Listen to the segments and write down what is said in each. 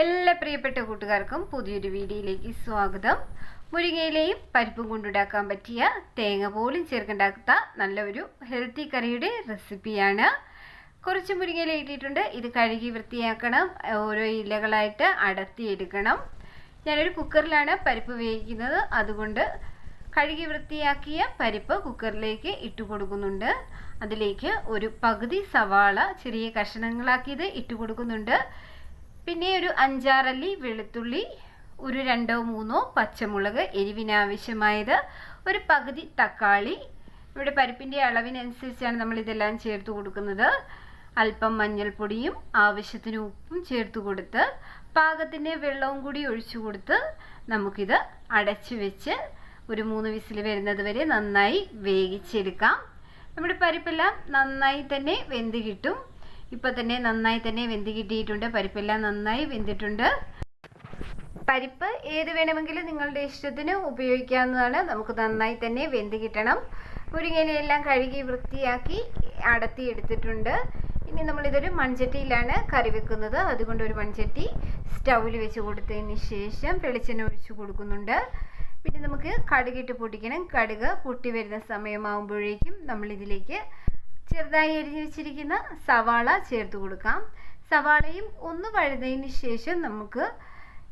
എല്ലാ പ്രിയപ്പെട്ട കൂട്ടുകാർക്കും പുതിയൊരു വീഡിയോയിലേക്ക് സ്വാഗതം. മുരിങ്ങയിലെയും പരിപ്പും കൊണ്ടുണ്ടാക്കാൻ പറ്റിയ തേങ്ങ പോലും ചേർക്കുണ്ടാക്കുന്ന നല്ല ഒരു ഹെൽത്തി കറിയുടെ റെസിപ്പിയാണ് കുറച്ച് മുരിങ്ങയില ഇട്ടിട്ടുണ്ട്. ഇത് കഴുകി വൃത്തിയാക്കണം. ഓരോ ഇലകളായിട്ട് അടത്തിയെടുക്കണം ഞാനൊരു കുക്കറിലാണ് പരിപ്പ് വേവിക്കുന്നത്. അതുകൊണ്ട് കഴുകി വൃത്തിയാക്കിയ പരിപ്പ് കുക്കറിലേക്ക് ഇട്ട് കൊടുക്കുന്നുണ്ട്. അതിലേക്ക് ഒരു പകുതി സവാള ചെറിയ കഷ്ണങ്ങളാക്കിയത് ഇട്ട് കൊടുക്കുന്നുണ്ട്. പിന്നെ ഒരു അഞ്ചാറല്ലി വെളുത്തുള്ളി ഒരു രണ്ടോ മൂന്നോ പച്ചമുളക് എരിവിനാവശ്യമായത് ഒരു പകുതി തക്കാളി. ഇവിടെ പരിപ്പിന്റെ അളവിനനുസരിച്ചാണ് നമ്മൾ ഇതെല്ലാം ചേർത്ത് കൊടുക്കുന്നത്. അല്പം മഞ്ഞൾപ്പൊടിയും ആവശ്യത്തിന് ഉപ്പും ചേർത്ത് കൊടുത്ത് പാകത്തിന് വെള്ളവും കൂടി ഒഴിച്ചു കൊടുത്ത് നമുക്കിത് അടച്ചു വെച്ച് ഒരു മൂന്ന് വിസിൽ വരുന്നത് വരെ നന്നായി വേവിച്ചെടുക്കാം. നമ്മുടെ പരിപ്പെല്ലാം നന്നായി തന്നെ വെന്ത് കിട്ടും. ഇപ്പോൾ തന്നെ നന്നായി തന്നെ വെന്ത് കിട്ടിയിട്ടുണ്ട്. പരിപ്പെല്ലാം നന്നായി വെന്തിട്ടുണ്ട്. പരിപ്പ് ഏത് വേണമെങ്കിലും നിങ്ങളുടെ ഇഷ്ടത്തിന് ഉപയോഗിക്കാവുന്നതാണ്. നമുക്ക് നന്നായി തന്നെ വെന്ത് കിട്ടണം. മുരിങ്ങയിലെല്ലാം കഴുകി വൃത്തിയാക്കി അടത്തി എടുത്തിട്ടുണ്ട്. ഇനി നമ്മളിതൊരു മൺചട്ടിയിലാണ് കറി വെക്കുന്നത്. അതുകൊണ്ട് ഒരു മൺചട്ടി സ്റ്റൗവിൽ വെച്ച് കൊടുത്തതിന് ശേഷം വെളിച്ചെണ്ണ ഒഴിച്ച് കൊടുക്കുന്നുണ്ട്. പിന്നെ നമുക്ക് കടുകിട്ട് പൊട്ടിക്കണം കടുക് പൊട്ടി വരുന്ന സമയമാകുമ്പോഴേക്കും നമ്മളിതിലേക്ക് ചെറുതായി അരിഞ്ഞു വെച്ചിരിക്കുന്ന സവാള ചേർത്ത് കൊടുക്കാം. സവാളയും ഒന്ന് വഴുതതിന് ശേഷം നമുക്ക്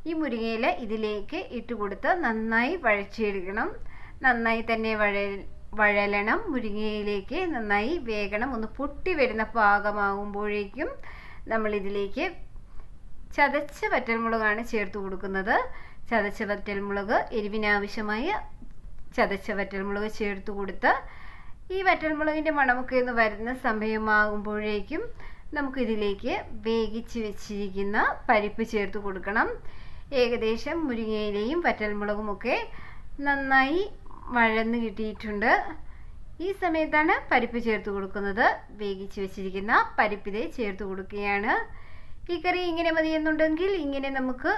ഈ മുരിങ്ങയില ഇതിലേക്ക് ഇട്ട് കൊടുത്ത് നന്നായി വഴച്ചെടുക്കണം നന്നായി തന്നെ വഴ വഴലണം. മുരിങ്ങയിലേക്ക് നന്നായി വേഗണം ഒന്ന് പൊട്ടി വരുന്ന പാകമാകുമ്പോഴേക്കും നമ്മളിതിലേക്ക് ചതച്ച വറ്റൽമുളകാണ് ചേർത്ത് കൊടുക്കുന്നത്. ചതച്ച വറ്റൽമുളക് എരിവിനാവശ്യമായ ചതച്ച വറ്റൽമുളക് ചേർത്ത് കൊടുത്ത് ഈ വറ്റൽമുളകിന്റെ മണമൊക്കെ ഒന്ന് വരുന്ന സമയമാകുമ്പോഴേക്കും നമുക്കിതിലേക്ക് വേവിച്ച് വെച്ചിരിക്കുന്ന പരിപ്പ് ചേർത്ത് കൊടുക്കണം. ഏകദേശം മുരിങ്ങയിലയും വറ്റൽമുളകുമൊക്കെ നന്നായി വഴന്ന് കിട്ടിയിട്ടുണ്ട്. ഈ സമയത്താണ് പരിപ്പ് ചേർത്ത് കൊടുക്കുന്നത്. വേവിച്ച് വെച്ചിരിക്കുന്ന പരിപ്പിതേ ചേർത്ത് കൊടുക്കുകയാണ്. ഈ കറി ഇങ്ങനെ മതിയെന്നുണ്ടെങ്കിൽ ഇങ്ങനെ നമുക്ക്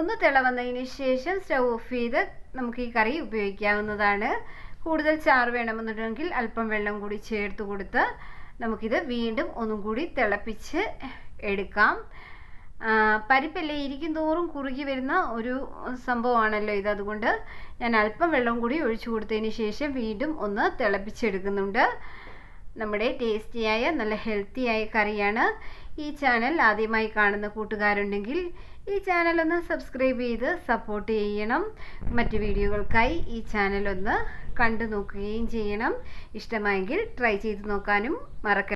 ഒന്ന് തിള വന്നതിന് ശേഷം സ്റ്റൗ ഓഫ് ചെയ്ത് നമുക്ക് ഈ കറി ഉപയോഗിക്കാവുന്നതാണ്. കൂടുതൽ ചാറ് വേണമെന്നുണ്ടെങ്കിൽ അല്പം വെള്ളം കൂടി ചേർത്ത് കൊടുത്ത് നമുക്കിത് വീണ്ടും ഒന്നും കൂടി തിളപ്പിച്ച് എടുക്കാം. പരിപ്പല്ലേ ഇരിക്കും തോറും കുറുകി വരുന്ന ഒരു സംഭവമാണല്ലോ ഇത്. അതുകൊണ്ട് ഞാൻ അല്പം വെള്ളം കൂടി ഒഴിച്ചു കൊടുത്തതിന് ശേഷം വീണ്ടും ഒന്ന് തിളപ്പിച്ചെടുക്കുന്നുണ്ട്. നമ്മുടെ ടേസ്റ്റിയായ നല്ല ഹെൽത്തിയായ കറിയാണ് ഈ ചാനൽ ആദ്യമായി കാണുന്ന കൂട്ടുകാരുണ്ടെങ്കിൽ ഈ ചാനൽ ഒന്ന് സബ്സ്ക്രൈബ് ചെയ്ത് സപ്പോർട്ട് ചെയ്യണം. മറ്റ് വീഡിയോകൾക്കായി ഈ ചാനൽ ഒന്ന് കണ്ടു നോക്കുകയും ചെയ്യണം. ഇഷ്ടമായെങ്കിൽ ട്രൈ ചെയ്ത് നോക്കാനും മറക്ക